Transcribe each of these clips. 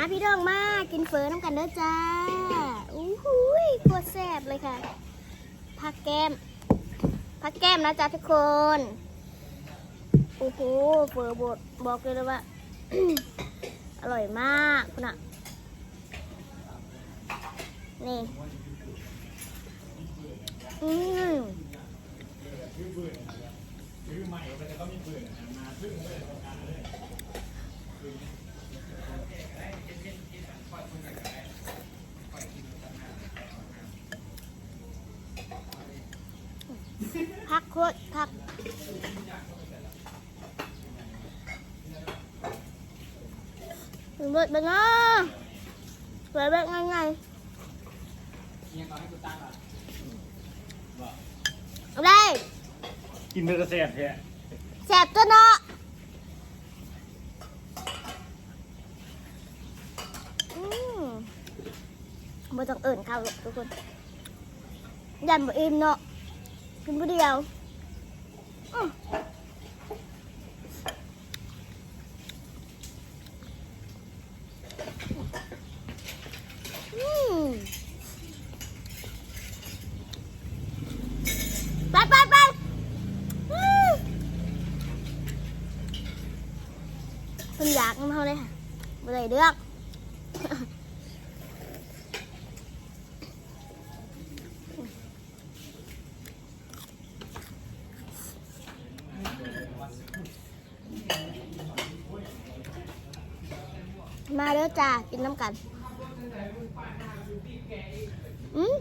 าพี่น้องมากินเฟอน้ำกันเด้อจ้าอู้หูยโคตรแซ่บเลยค่ะผักแก้มผักแก้มนะจ๊ะทุกคนโอ้โหเฟอบดบอกเลยว่า อร่อยมากคุณอะนี่อืมพักโค ตรพักเบิดไปเนาะสวยแบบง่ายๆเอาได้กินเนื้อแซ่บแท้แสบตัวเนาะอืมบ่ต้องเอิ่นข้าวหรอกทุกคนยันบ่อิ่มเนาะกินผู้เดียว อืมอืมไปไปไปอืมคุณอยากน้ำเขาเลยค่ะบ่ได้เลือก มาเด้อจ้ากินน้ำกันอืม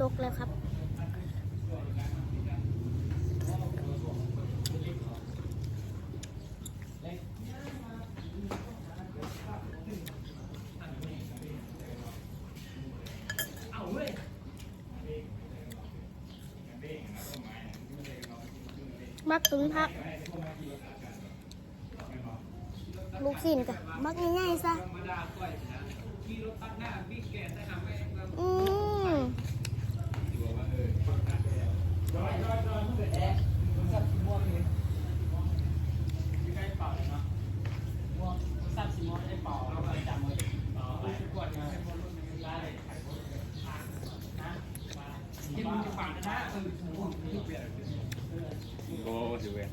ตกแล้วครับมักถึงพัก ลูกศิลกะมักง่ายๆซะอืมอ้สิเว้ย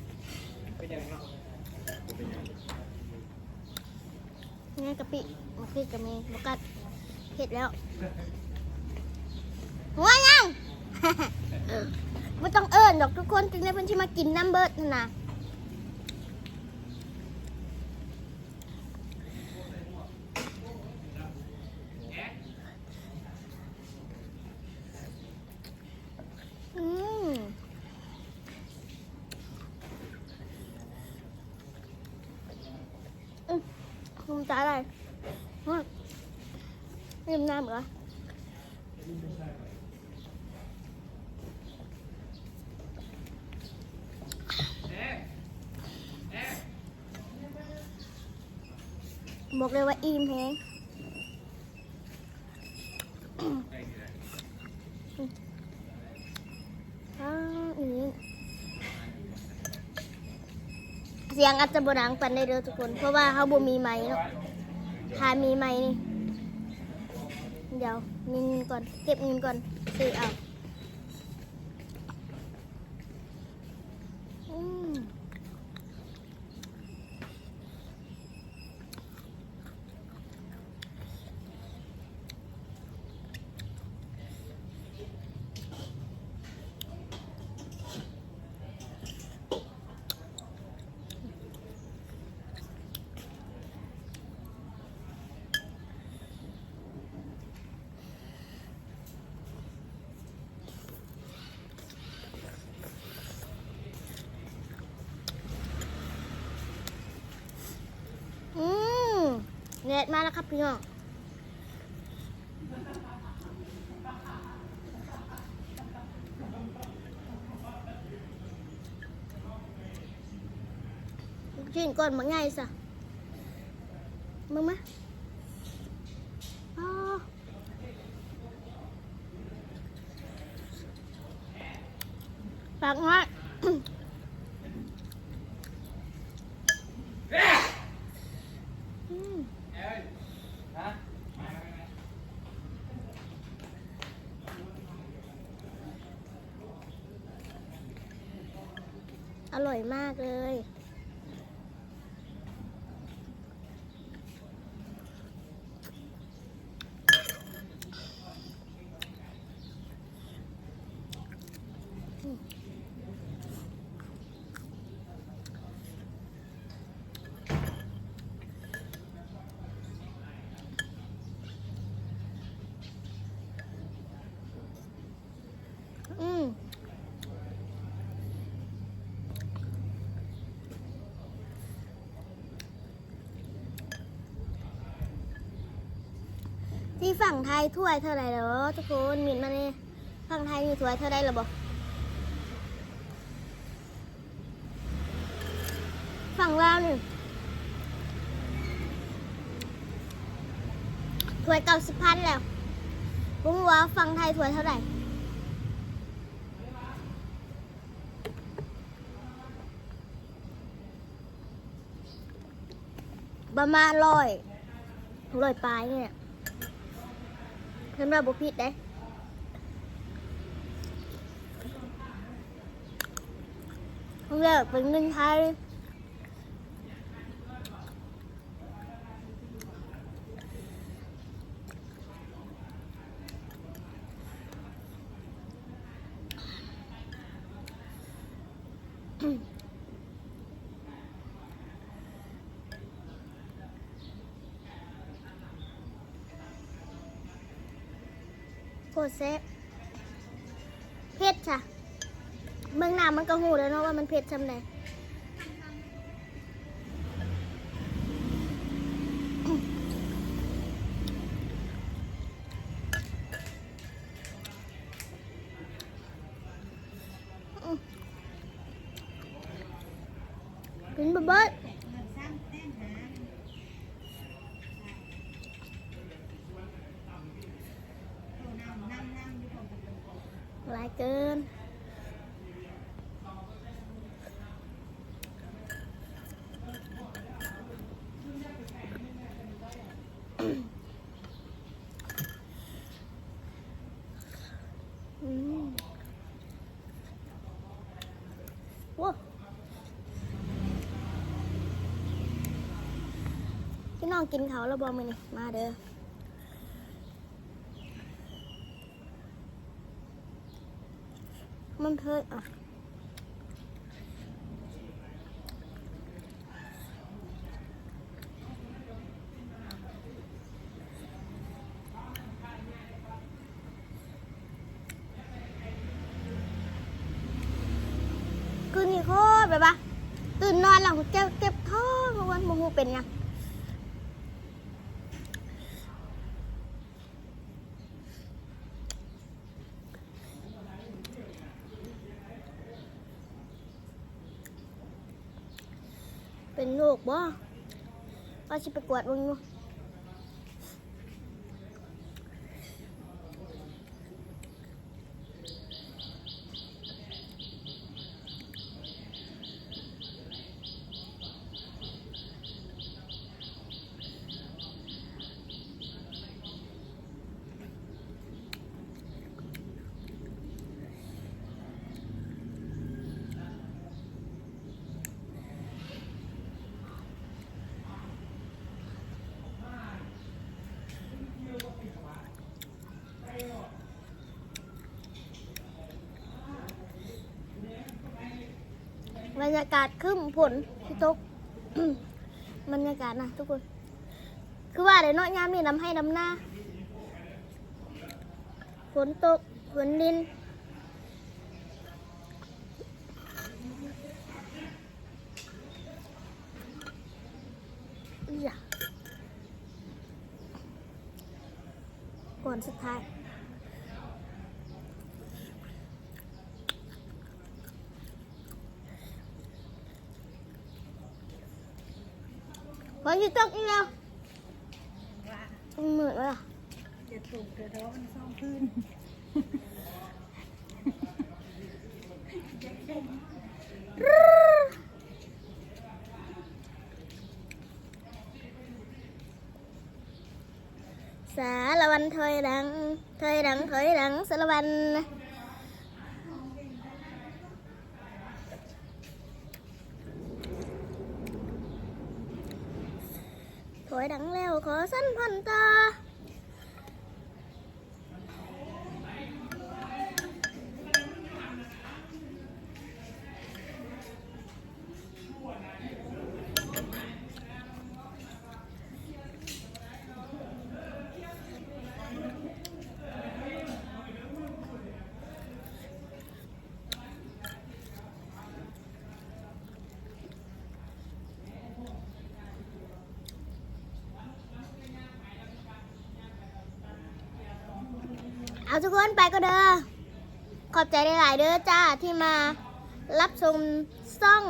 ง่ายกะปิมาคือกับมีบกัดเผ็ดแล้วหัวยังไม่ต้องเอิญดอกทุกคนจึงได้เพิ่นที่มากินน้ำเบิดนั่นนะอืมอืมคุม ตาอะไรฮะลืมน้ำเหรอบอกเลยว่าอิ่มแฮงอ้าวอีกเสี ยงอาจจะบดังปันได้เด้อทุกคน เพราะว่าเขาบ่มีไม้เนาะถ้ามีไม้นี่ เดี๋ยวมีเงินก่อน เก็บเงินก่อนซื้อเอาอืม อืม เน็ตมาแล้วครับพี่น้องลูกชิ้นก่อนมาง่ายสะมึงมะอ๋อปากน้อย ร่อย มากเลย อืม ที่ฝั่งไทยถ้วยเท่าไรเหรอทุกคนมินมาเนี่ยฝั่งไทยมีถ้วยเท่าไหร่หรอบอกฝั่งลาวนี่ถ้วยเก้าสิบพันแล้วผมว่าฝั่งไทยถ้วยเท่าไหร่ประมาณร้อยร้อยปลายเนี่ย ฉันรับบุพิดได้เลือกเป็นเงินไทย ตรเซฟเผ็ดจ้ะเบื้องหน้ามันก็หูแล้วเนาะว่ามันเผ็ดจำไหนกินบะเบิด หลายเกิน อืมว้าพี่น้องกินเขาแล้วบอมือนี่มาเด้อ มันเพยอะคืนนี้โคตรแบบว่าตื่นนอนหลังเจ็บเจ็บท้องเมื่อวันโมโหเป็นยัง เป็นโรคบ่ก็จะไปกวดมึงดู บรรยากาศคึ้มฝนที่ตกบรรยากาศนะทุกคน คือว่าเดี๋ยวนาะยามนี่น้ำให้น้ำหน้าฝนตกฝนดินก่อนสุดท้าย ฝนจะตกอีกแล้วเหมือนว่าจะถูกเดี๋ยวท้องมันซ่องขึ้นสารวันถอยหลังถอยหลังถอยหลังสารวัน อยดังแล้ว เอาทุกคนไปก็เด้อ ขอบใจได้หลายเด้อจ้าที่มารับชมซ่อง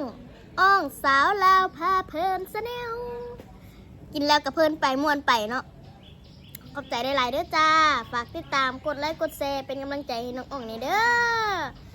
อ้องสาวลาวพาเพลินสเนวกินแล้วกับเพลินไปม่วนไปเนาะ ขอบใจได้หลายเด้อจ้า ฝากติดตามกดไลค์กดแชร์เป็นกำลังใจให้น้องอ่องนี่เด้อ